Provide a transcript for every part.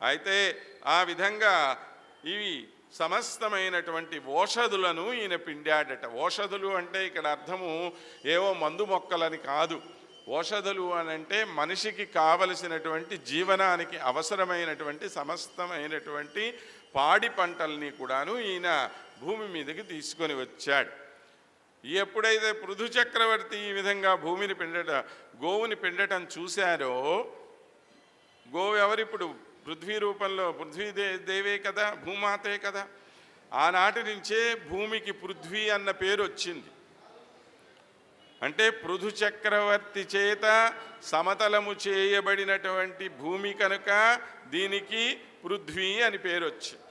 అయితే ఆ విధంగా ఇవి సమస్తమైనటువంటి ఓషధులను ఈయన పిండాడట. ఓషధులు అంటే ఇక్కడ అర్థము ఏవో మందు మొక్కలని కాదు. ఓషధులు అని అంటే మనిషికి కావలసినటువంటి జీవనానికి అవసరమైనటువంటి సమస్తమైనటువంటి పాడి పంటల్ని కూడాను ఈయన భూమి మీదకి తీసుకొని వచ్చాడు. ఎప్పుడైతే పృథు చక్రవర్తి ఈ విధంగా భూమిని పిండట గోవుని పిండటం చూశారో గోవు ఎవరిప్పుడు? పృథ్వీ రూపంలో పృథ్వీ దే దేవే కదా భూమాతే కదా. ఆనాటి నుంచే భూమికి పృథ్వీ అన్న పేరు వచ్చింది. అంటే పృథు చక్రవర్తి చేత సమతలము చేయబడినటువంటి భూమి కనుక దీనికి పృథ్వీ అని పేరు వచ్చింది.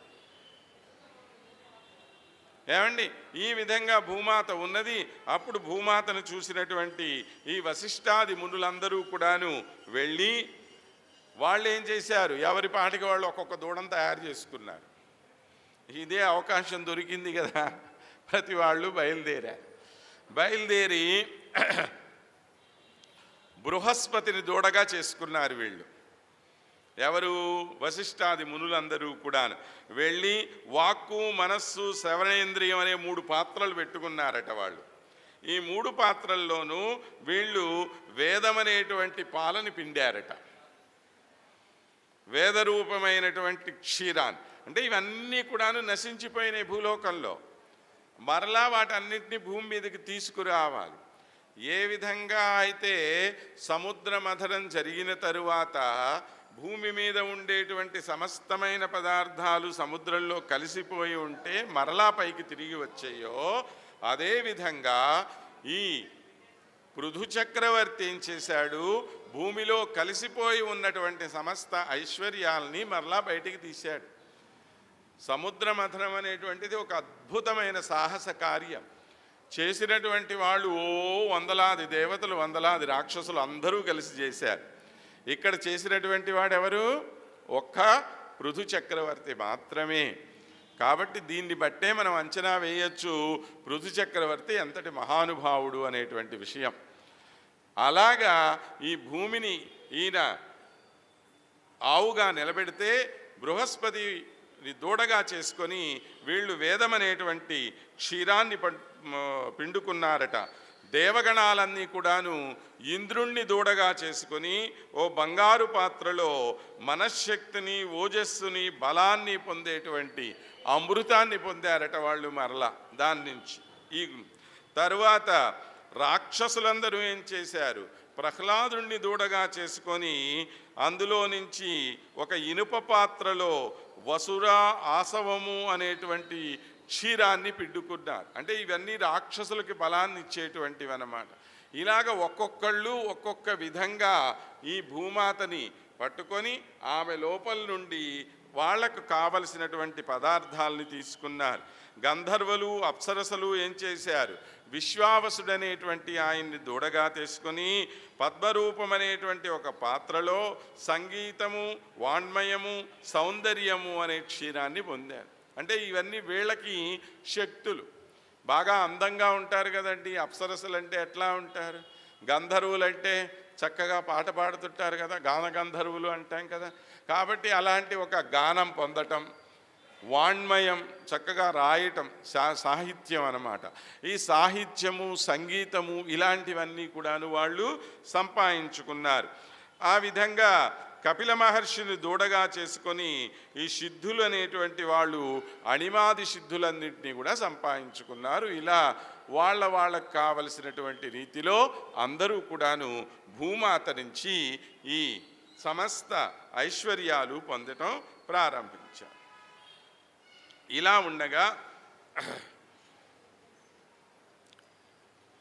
ఏమండి? ఈ విధంగా భూమాత ఉన్నది. అప్పుడు భూమాతను చూసినటువంటి ఈ వశిష్టాది మునులందరూ కూడాను వెళ్ళి వాళ్ళు ఏం చేశారు? ఎవరి పాటికి వాళ్ళు ఒక్కొక్క దూడం తయారు చేసుకున్నారు. ఇదే అవకాశం దొరికింది కదా. ప్రతి వాళ్ళు బయలుదేరారు. బయలుదేరి బృహస్పతిని దూడగా చేసుకున్నారు వీళ్ళు. ఎవరు? వశిష్ఠాది మునులందరూ కూడా వెళ్ళి వాక్కు మనస్సు శ్రవణేంద్రియం అనే మూడు పాత్రలు పెట్టుకున్నారట వాళ్ళు. ఈ మూడు పాత్రల్లోనూ వీళ్ళు వేదమనేటువంటి పాలని పిండారట. వేదరూపమైనటువంటి క్షీరాన్ని అంటే ఇవన్నీ కూడాను నశించిపోయినాయి భూలోకంలో. మరలా వాటన్నిటిని భూమి మీదకి తీసుకురావాలి. ఏ విధంగా అయితే సముద్ర మథనం జరిగిన తరువాత భూమి మీద ఉండేటువంటి సమస్తమైన పదార్థాలు సముద్రంలో కలిసిపోయి ఉంటే మరలా పైకి తిరిగి వచ్చాయో అదేవిధంగా ఈ పృథు చక్రవర్తి ఏం చేశాడు? భూమిలో కలిసిపోయి ఉన్నటువంటి సమస్త ఐశ్వర్యాల్ని మరలా బయటికి తీశాడు. సముద్ర మథనం అనేటువంటిది ఒక అద్భుతమైన సాహస కార్యం. చేసినటువంటి వాళ్ళు ఓ వందలాది దేవతలు వందలాది రాక్షసులు అందరూ కలిసి చేశారు. ఇక్కడ చేసినటువంటి వాడెవరు? ఒక్క పృథు చక్రవర్తి మాత్రమే. కాబట్టి దీన్ని బట్టే మనం అంచనా వేయచ్చు. పృథు చక్రవర్తి ఎంతటి మహానుభావుడు అనేటువంటి విషయం. అలాగా ఈ భూమిని ఈయన ఆవుగా నిలబెడితే బృహస్పతి దూడగా చేసుకొని వీళ్ళు వేదమనేటువంటి క్షీరాన్ని పిండుకున్నారట. దేవగణాలన్నీ కూడాను ఇంద్రుణ్ణి దూడగా చేసుకొని ఓ బంగారు పాత్రలో మనశ్శక్తిని ఓజస్సుని బలాన్ని పొందేటువంటి అమృతాన్ని పొందారట వాళ్ళు మరలా దాని నుంచి. ఈ తరువాత రాక్షసులందరూ ఏం చేశారు? ప్రహ్లాదుణ్ణి దూడగా చేసుకొని అందులో నుంచి ఒక ఇనుప పాత్రలో వసుర ఆసవము అనేటువంటి క్షీరాన్ని పిడ్డుకున్నారు అంటే ఇవన్నీ రాక్షసులకి బలాన్ని ఇచ్చేటువంటివి అన్నమాట ఇలాగ ఒక్కొక్కళ్ళు ఒక్కొక్క విధంగా ఈ భూమాతని పట్టుకొని ఆమె లోపల నుండి వాళ్ళకు కావలసినటువంటి పదార్థాలని తీసుకున్నారు. గంధర్వలు అప్సరసలు ఏం చేశారు? విశ్వావసుడనేటువంటి ఆయన్ని దూడగా తీసుకుని పద్మరూపమనేటువంటి ఒక పాత్రలో సంగీతము వాణ్మయము సౌందర్యము అనే క్షీరాన్ని పొందారు. అంటే ఇవన్నీ వీళ్ళకి శక్తులు. బాగా అందంగా ఉంటారు కదండి అప్సరసలు అంటే ఎట్లా ఉంటారు? గంధర్వులు అంటే చక్కగా పాట పాడుతుంటారు కదా గాన గంధర్వులు అంటాం కదా. కాబట్టి అలాంటి ఒక గానం పొందటం వాణ్మయం చక్కగా రాయటం సా సాహిత్యం అన్నమాట. ఈ సాహిత్యము సంగీతము ఇలాంటివన్నీ కూడాను వాళ్ళు సంపాదించుకున్నారు. ఆ విధంగా కపిల మహర్షిని దూడగా చేసుకొని ఈ సిద్ధులు అనేటువంటి వాళ్ళు అణిమాది సిద్ధులన్నింటినీ కూడా సంపాదించుకున్నారు. ఇలా వాళ్ళ వాళ్ళకు కావలసినటువంటి రీతిలో అందరూ కూడాను భూమాత నుంచి ఈ సమస్త ఐశ్వర్యాలు పొందటం ప్రారంభించారు. ఇలా ఉండగా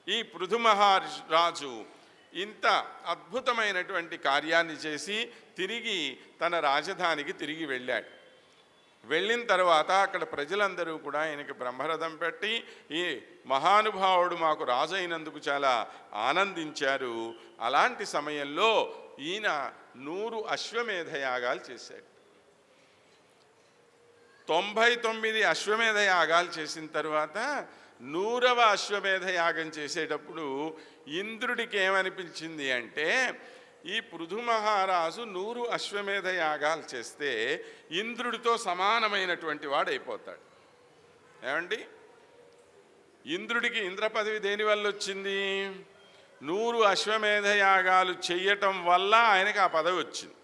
ఈ పృథు మహారాజు ఇంత అద్భుతమైనటువంటి కార్యాన్ని చేసి తిరిగి తన రాజధానికి తిరిగి వెళ్ళాడు. వెళ్ళిన తర్వాత అక్కడ ప్రజలందరూ కూడా ఆయనకి బ్రహ్మరథం పెట్టి ఈ మహానుభావుడు మాకు రాజు అయినందుకు చాలా ఆనందించారు. అలాంటి సమయంలో ఈయన నూరు అశ్వమేధ యాగాలు చేశాడు. తొంభై తొమ్మిది అశ్వమేధ యాగాలు చేసిన తర్వాత నూరవ అశ్వమేధ యాగం చేసేటప్పుడు ఇంద్రుడికి ఏమనిపించింది అంటే ఈ పృథు మహారాజు నూరు అశ్వమేధ యాగాలు చేస్తే ఇంద్రుడితో సమానమైనటువంటి వాడు అయిపోతాడు ఏమండి? ఇంద్రుడికి ఇంద్ర పదవి దేని వల్ల వచ్చింది? నూరు అశ్వమేధ యాగాలు చెయ్యటం వల్ల ఆయనకి ఆ పదవి వచ్చింది.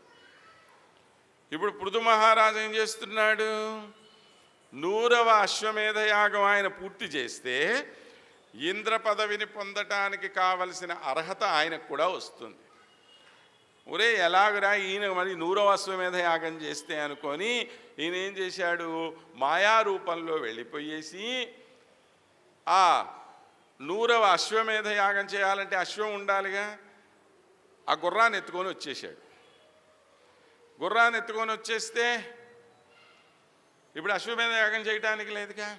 ఇప్పుడు పృథు మహారాజు ఏం చేస్తున్నాడు? నూరవ అశ్వమేధ యాగం ఆయన పూర్తి చేస్తే ఇంద్ర పదవిని పొందటానికి కావలసిన అర్హత ఆయనకు కూడా వస్తుంది. ఒరే ఎలాగరా ఈయన మరి నూరవ అశ్వమేధ యాగం చేస్తే అనుకొని ఈయన ఏం చేశాడు? మాయా రూపంలో వెళ్ళిపోయేసి ఆ నూరవ అశ్వమేధ యాగం చేయాలంటే అశ్వం ఉండాలిగా? ఆ గుర్రాన్ని ఎత్తుకొని వచ్చేసాడు గుర్రాన్ని ఎత్తుకొని వచ్చేస్తే ఇప్పుడు అశ్వమేధ యాగం చేయటానికి లేదుగా?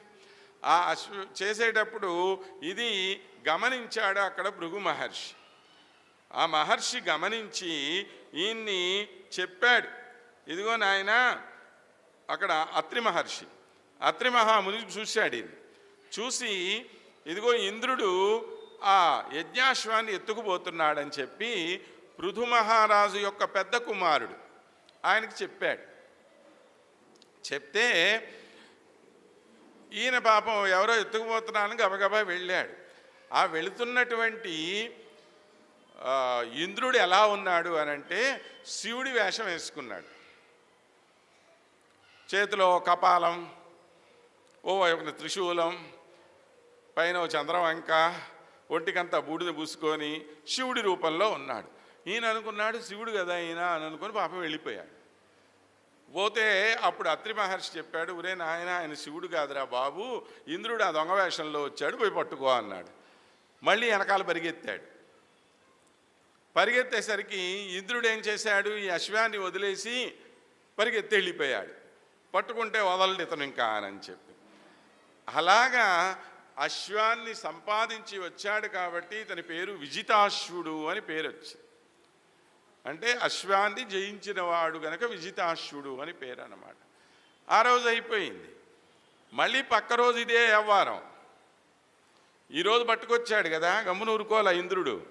ఆ అశ్వ చేసేటప్పుడు ఇది గమనించాడు అక్కడ భృగు మహర్షి. ఆ మహర్షి గమనించి ఈయన్ని చెప్పాడు. ఇదిగో నాయన అక్కడ అత్రి మహర్షి. అత్రి మహాముని చూశాడు ఇది చూసి ఇదిగో ఇంద్రుడు ఆ యజ్ఞాశ్వాన్ని ఎత్తుకుపోతున్నాడని చెప్పి పృథు మహారాజు యొక్క పెద్ద కుమారుడు ఆయనకి చెప్పాడు. చెప్తే ఈయన పాపం ఎవరో ఎత్తుకుపోతున్నానని గబగబా వెళ్ళాడు. ఆ వెళుతున్నటువంటి ఇంద్రుడు ఎలా ఉన్నాడు అని అంటే శివుడి వేషం వేసుకున్నాడు. చేతిలో కపాలం ఓ ఒక త్రిశూలం పైన ఓ చంద్రవంక ఒంటికంతా బూడిద పూసుకొని శివుడి రూపంలో ఉన్నాడు. ఈయన అనుకున్నాడు శివుడు కదా ఈయన అని అనుకుని పాపం వెళ్ళిపోయాడు. పోతే అప్పుడు అత్రి మహర్షి చెప్పాడు ఒరే నాయన ఆయన శివుడు కాదురా బాబు ఇంద్రుడు ఆ దొంగ వేషంలో వచ్చాడు పోయి పట్టుకో అన్నాడు. మళ్ళీ వెనకాల పరిగెత్తాడు. పరిగెత్తేసరికి ఇంద్రుడు ఏం చేశాడు ఈ అశ్వాన్ని వదిలేసి పరిగెత్తి వెళ్ళిపోయాడు. పట్టుకుంటే వదలడు ఇతను ఇంకా అని చెప్పి. అలాగా అశ్వాన్ని సంపాదించి వచ్చాడు కాబట్టి ఇతని పేరు విజితాశ్వుడు అని పేరు వచ్చింది అంటే అశ్వాన్ని జయించిన వాడు గనక విజితాశ్వుడు అని పేరు అన్నమాట ఆ రోజు అయిపోయింది. మళ్ళీ పక్క రోజు ఇదే వ్యవహారం. ఈరోజు పట్టుకొచ్చాడు కదా గమ్మునూరుకోల ఇంద్రుడు?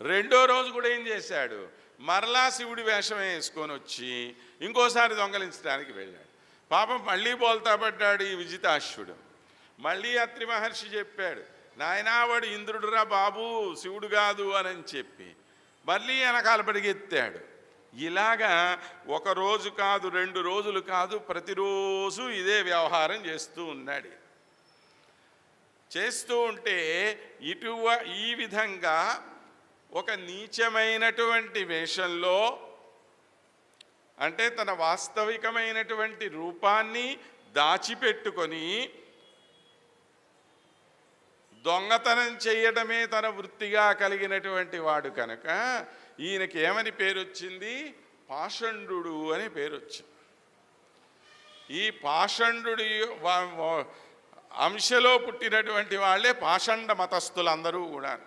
రెండో రోజు కూడా ఏం చేశాడు? మరలా శివుడి వేషం వేసుకొని వచ్చి ఇంకోసారి దొంగలించడానికి వెళ్ళాడు. పాపం మళ్ళీ బోల్తా పడ్డాడు ఈ విజితాశ్వుడు. మళ్ళీ అత్రి మహర్షి చెప్పాడు నాయనా వాడు ఇంద్రుడురా బాబు శివుడు కాదు అని చెప్పి. మళ్ళీ వెనకాల పరిగెత్తాడు ఇలాగా ఒక రోజు కాదు రెండు రోజులు కాదు ప్రతిరోజు ఇదే వ్యవహారం చేస్తూ ఉన్నాడు. చేస్తూ ఉంటే ఇటువ ఈ విధంగా ఒక నీచమైనటువంటి వేషంలో అంటే తన వాస్తవికమైనటువంటి రూపాన్ని దాచిపెట్టుకొని దొంగతనం చేయడమే తన వృత్తిగా కలిగినటువంటి వాడు కనుక ఈయనకి ఏమని పేరు వచ్చింది పాషండు అని పేరు వచ్చింది ఈ పాషండు అంశలో పుట్టినటువంటి వాళ్ళే పాషండ మతస్థులందరూ కూడా.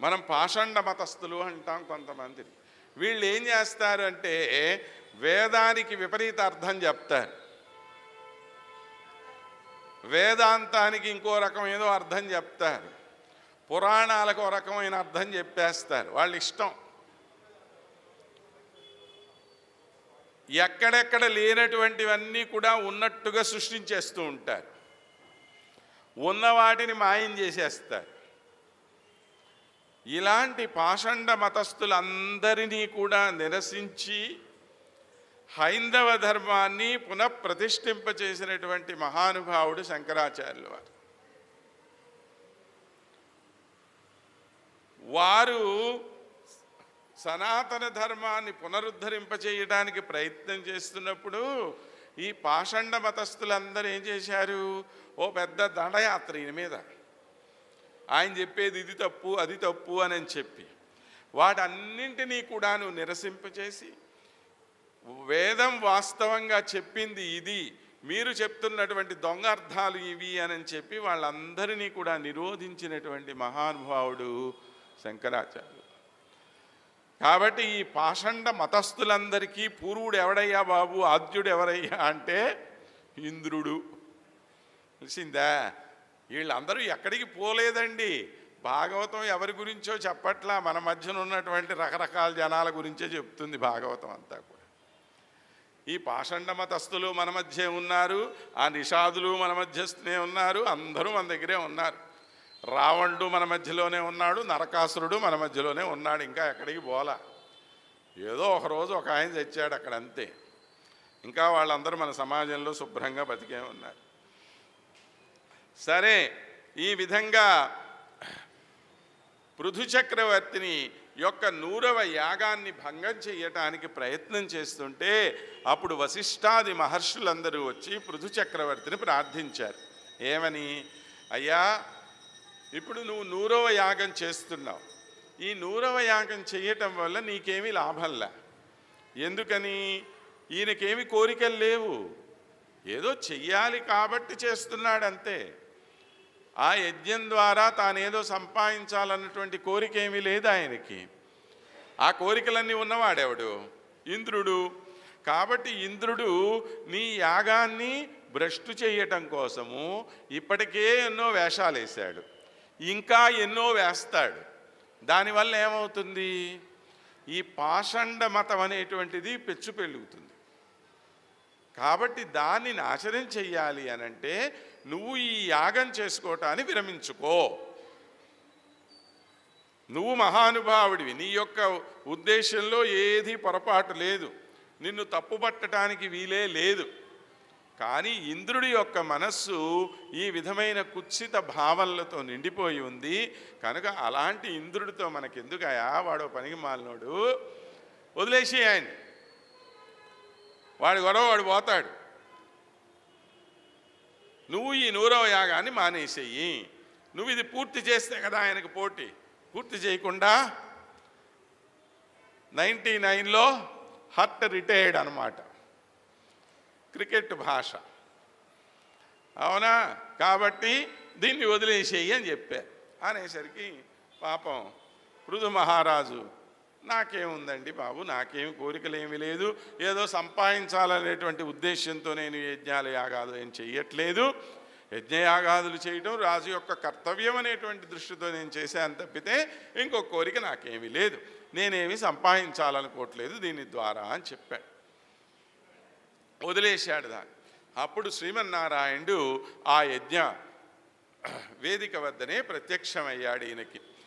మనం పాషండ మతస్థులు అంటాం కొంతమందిని. వీళ్ళు ఏం చేస్తారు అంటే వేదానికి విపరీత అర్థం చెప్తారు. వేదాంతానికి ఇంకో రకం ఏదో అర్థం చెప్తారు. పురాణాలకు ఒక రకమైన అర్థం చెప్పేస్తారు. వాళ్ళ ఇష్టం. ఎక్కడెక్కడ లేనటువంటివన్నీ కూడా ఉన్నట్టుగా సృష్టించేస్తూ ఉంటారు. ఉన్న వాటిని మాయం చేసేస్తారు. ఇలాంటి పాషండ మతస్థులందరినీ కూడా నిరసించి హైందవ ధర్మాన్ని పునఃప్రతిష్ఠింపచేసినటువంటి మహానుభావుడు శంకరాచార్యులు వారు. వారు సనాతన ధర్మాన్ని పునరుద్ధరింపచేయడానికి ప్రయత్నం చేస్తున్నప్పుడు ఈ పాషండ మతస్థులందరూ ఏం చేశారు? ఓ పెద్ద దండయాత్ర ఈయన మీద. ఆయన చెప్పేది ఇది తప్పు అది తప్పు అని చెప్పి. వాటన్నింటినీ కూడాను నిరసింపచేసి వేదం వాస్తవంగా చెప్పింది ఇది. మీరు చెప్తున్నటువంటి దొంగ అర్థాలు ఇవి అని చెప్పి వాళ్ళందరినీ కూడా నిరోధించినటువంటి మహానుభావుడు శంకరాచార్యులు కాబట్టి ఈ పాషండ మతస్థులందరికీ పూర్వుడు ఎవడయ్యా బాబు? ఆద్యుడు ఎవరయ్యా అంటే ఇంద్రుడు. తెలిసిందా? వీళ్ళందరూ ఎక్కడికి పోలేదండి. భాగవతం ఎవరి గురించో చెప్పట్లా. మన మధ్యన ఉన్నటువంటి రకరకాల జనాల గురించే చెప్తుంది భాగవతం అంతా కూడా. ఈ పాషండ మతస్థులు మన మధ్య ఉన్నారు ఆ నిషాదులు మన మధ్యస్థనే ఉన్నారు అందరూ మన దగ్గరే ఉన్నారు. రావణుడు మన మధ్యలోనే ఉన్నాడు నరకాసురుడు మన మధ్యలోనే ఉన్నాడు ఇంకా ఎక్కడికి పోలా? ఏదో ఒకరోజు ఒక ఆయన తెచ్చాడు అక్కడ అంతే. ఇంకా వాళ్ళందరూ మన సమాజంలో శుభ్రంగా బతికే ఉన్నారు. సరే ఈ విధంగా పృథు చక్రవర్తిని యొక్క నూరవ యాగాన్ని భంగం చేయటానికి ప్రయత్నం చేస్తుంటే అప్పుడు వశిష్ఠాది మహర్షులందరూ వచ్చి పృథు చక్రవర్తిని ప్రార్థించారు. ఏమని? అయ్యా ఇప్పుడు నువ్వు నూరవ యాగం చేస్తున్నావు. ఈ నూరవ యాగం చేయటం వల్ల నీకేమీ లాభంలా? ఎందుకని? ఈయనకేమి కోరికలు లేవు. ఏదో చెయ్యాలి కాబట్టి చేస్తున్నాడంతే. ఆ యజ్ఞం ద్వారా తానేదో సంపాదించాలన్నటువంటి కోరిక ఏమీ లేదు ఆయనకి. ఆ కోరికలన్నీ ఉన్నవాడేవాడు? ఇంద్రుడు. కాబట్టి ఇంద్రుడు నీ యాగాన్ని భ్రష్టు చేయటం కోసము ఇప్పటికే ఎన్నో వేషాలు వేశాడు ఇంకా ఎన్నో వేస్తాడు. దానివల్ల ఏమవుతుంది? ఈ పాషండ మతం అనేటువంటిది పెచ్చు పెరుగుతుంది కాబట్టి దాన్ని నాశనం చెయ్యాలి అనంటే నువ్వు ఈ యాగం చేసుకోవటాన్ని విరమించుకో. నువ్వు మహానుభావుడివి నీ యొక్క ఉద్దేశంలో ఏది పొరపాటు లేదు. నిన్ను తప్పుపట్టడానికి వీలే లేదు. కానీ ఇంద్రుడి యొక్క మనస్సు ఈ విధమైన కుత్సిత భావనలతో నిండిపోయి ఉంది. కనుక అలాంటి ఇంద్రుడితో మనకెందుకయా వాడో పనికి మాలినోడు వదిలేసి ఆయన వాడి గొడవ వాడు పోతాడు. నువ్వు ఈ నూరవ యాగాన్ని మానేసేయి. నువ్వు ఇది పూర్తి చేస్తే కదా ఆయనకు పోటీ. పూర్తి చేయకుండా నైంటీ నైన్లో హర్ట్ రిటైర్డ్ అనమాట క్రికెట్ భాష. అవునా? కాబట్టి దీన్ని వదిలేసేయి అని చెప్పారు అనేసరికి పాపం పృథు మహారాజు నాకేముందండి బాబు? నాకేమి కోరికలు ఏమీ లేదు. ఏదో సంపాదించాలనేటువంటి ఉద్దేశంతో నేను యజ్ఞాల యాగాలు ఏం చెయ్యట్లేదు. యజ్ఞయాగాదులు చేయటం రాజు యొక్క కర్తవ్యం అనేటువంటి దృష్టితో నేను చేశాను తప్పితే ఇంకో కోరిక నాకేమీ లేదు. నేనేమి సంపాదించాలనుకోవట్లేదు దీని ద్వారా అని చెప్పాడు. వదిలేశాడు దాన్ని. అప్పుడు శ్రీమన్నారాయణుడు ఆ యజ్ఞ వేదిక వద్దనే ప్రత్యక్షమయ్యాడు ఈయనకి.